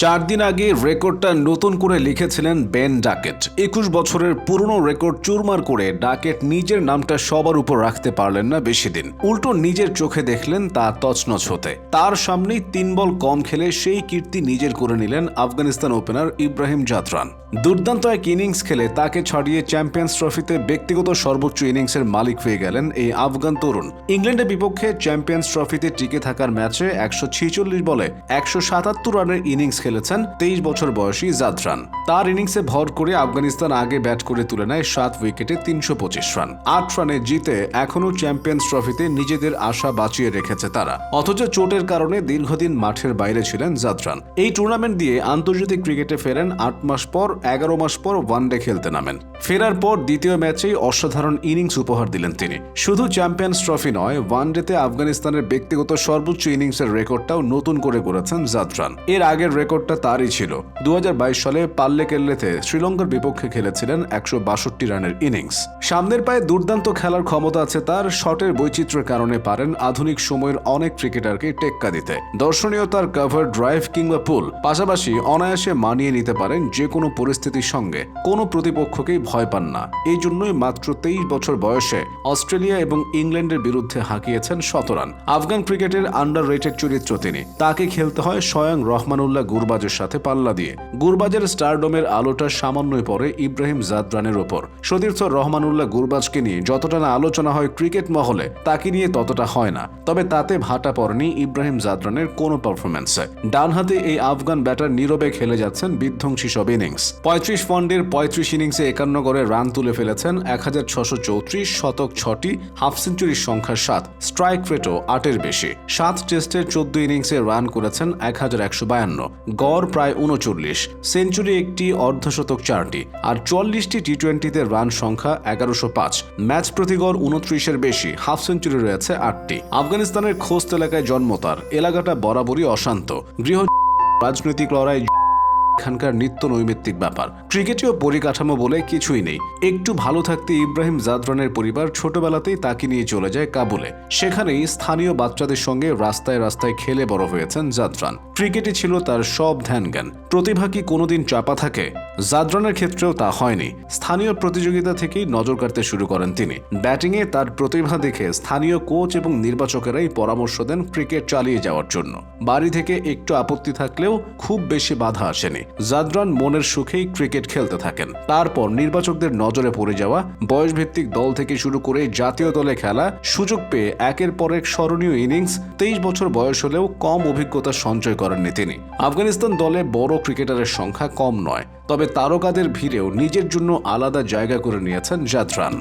চার দিন আগে রেকর্ডটা নতুন করে লিখেছিলেন বেন ডাকেট। একুশ বছরের পুরনো রেকর্ড চুরমার করে ডাকেট নিজের নামটা সবার উপর রাখতে পারলেন না বেশি দিন। উল্টো নিজের চোখে দেখলেন তা তছনছ হতে। তার সামনেই তিন বল কম খেলে সেই কীর্তি নিজের করে নিলেন আফগানিস্তান ওপেনার ইব্রাহিম জাতরান। দুর্দান্ত এক ইনিংস খেলে তাকে ছাড়িয়ে চ্যাম্পিয়ন্স ট্রফিতে ব্যক্তিগত সর্বোচ্চ ইনিংসের মালিক হয়ে গেলেন এই আফগান তরুণ। ইংল্যান্ডের বিপক্ষে চ্যাম্পিয়ন্স ট্রফিতে টিকে থাকার ম্যাচে একশো বলে একশো সাতাত্তর রানের ইনিংস খেলেছেন তেইশ বছর বয়সী জাদরান। তার ইনিংসে ভর করে আফগানিস্তান আগে ব্যাট করে তুলে নেয় সাত উইকেটে তিনশো পঁচিশ রান। আট রানে জিতে এখনও চ্যাম্পিয়ন্স ট্রফিতে নিজেদের আশা বাঁচিয়ে রেখেছে তারা। অথচ চোটের কারণে দীর্ঘদিন মাঠের বাইরে ছিলেন জাদরান। এই টুর্নামেন্ট দিয়ে আন্তর্জাতিক ক্রিকেটে ফেরেন আট মাস পর, এগারো মাস পর ওয়ানডে খেলতে নামেন। ফেরার পর দ্বিতীয় ম্যাচেই অসাধারণ ইনিংস উপহার দিলেন তিনি। শুধু চ্যাম্পিয়ন্স ট্রফি নয় ওয়ানডেতে আফগানিস্তানের ব্যক্তিগত সর্বোচ্চ ইনিংসের রেকর্ডটাও নতুন করে গড়েছেন জাদরান। এর আগের রেকর্ডটা তারই ছিল। দু হাজার বাইশ সালে পাল্লে কেল্লেতে শ্রীলঙ্কার বিপক্ষে খেলেছিলেন একশো বাষট্টি রানের ইনিংস। সামনের পায়ে দুর্দান্ত খেলার ক্ষমতা আছে তার, শটের বৈচিত্র্যের কারণে পারেন আধুনিক সময়ের অনেক ক্রিকেটারকে টেক্কা দিতে। দর্শনীয় তার কভার ড্রাইভ কিংবা পুল পাশাপাশি অনায়াসে মানিয়ে নিতে পারেন যে কোনো পরিস্থিতির সঙ্গে। কোনো প্রতিপক্ষকেই ভয় পান না। এই জন্যই মাত্র তেইশ বছর বয়সে অস্ট্রেলিয়া এবং ইংল্যান্ডের বিরুদ্ধে হাঁকিয়েছেন শতরান। আফগান ক্রিকেটের আন্ডার রেটেড চরিত্র তিনি। তাকে খেলতে হয় স্বয়ং রহমানুল্লাহ গুরবাজের সাথে পাল্লা দিয়ে। গুরবাজের স্টারডোমের আলোটা সামান্যই পড়ে ইব্রাহিম জাদরানের ওপর। সতীর্থ রহমানুল্লাহ গুরবাজকে নিয়ে যতটা না আলোচনা হয় ক্রিকেট মহলে, তাকে নিয়ে ততটা হয় না। তবে তাতে ভাটা পড়েনি ইব্রাহিম জাদরানের কোনো পারফরমেন্সে ডান হাতে এই আফগান ব্যাটার নীরবে খেলে যাচ্ছেন বিধ্বংসী সব ইনিংস। পঁয়ত্রিশ পয়েন্টের পঁয়ত্রিশ ইনিংসে একান্ন করে রান তুলে ফেলেছেন এক হাজার ছশো চৌত্রিশ শতক ছটি হাফ সেঞ্চুরির সংখ্যা সাত। স্ট্রাইক রেটও আটের বেশি। সাত টেস্টের চোদ্দ ইনিংসে রান করেছেন এক হাজার একশো বায়ান্ন। গড় প্রায় উনচল্লিশ, সেঞ্চুরি একটি অর্ধশতক চারটি, আর চল্লিশটি টি টোয়েন্টিতে রান সংখ্যা এগারোশো পাঁচ। ম্যাচ প্রতি গড় উনত্রিশের বেশি, হাফ সেঞ্চুরি রয়েছে আটটি। আফগানিস্তানের খোস্ত এলাকায় জন্ম তার, এলাকাটা বরাবরই অশান্ত। গৃহ রাজনৈতিক লড়াই এখানকার নিত্য নৈমিত্তিক ব্যাপার। ক্রিকেটীয় পরিকাঠামো বলে কিছুই নেই। একটু ভালো থাকতে ইব্রাহিম জাদরানের পরিবার ছোটবেলাতেই তাকে নিয়ে চলে যায় কাবুলে। সেখানেই স্থানীয় বাচ্চাদের সঙ্গে রাস্তায় রাস্তায় খেলে বড় হয়েছেন জাদরান। ক্রিকেটই ছিল তার সব ধ্যান জ্ঞান প্রতিভা কি কোনোদিন চাপা থাকে? জাদরানের ক্ষেত্রেও তা হয়নি। স্থানীয় প্রতিযোগিতা থেকেই নজর কাড়তে শুরু করেন তিনি। ব্যাটিংয়ে তার প্রতিভা দেখে স্থানীয় কোচ এবং নির্বাচকেরাই পরামর্শ দেন ক্রিকেট চালিয়ে যাওয়ার জন্য। বাড়ি থেকে একটু আপত্তি থাকলেও খুব বেশি বাধা আসেনি। জাদরান মনের সুখেই ক্রিকেট খেলতে থাকেন। তারপর নির্বাচকদের নজরে পড়ে যাওয়া, বয়সভিত্তিক দল থেকে শুরু করে জাতীয় দলে খেলা, সুযোগ পেয়ে একের পর এক স্মরণীয় ইনিংস, তেইশ বছর বয়স হলেও কম অভিজ্ঞতা সঞ্চয় করেননি তিনি। আফগানিস্তান দলে বড় ক্রিকেটারের সংখ্যা কম নয়। তবে তারকাদের ভিড়েও নিজের জন্য আলাদা জায়গা করে নিয়েছেন জাদরান।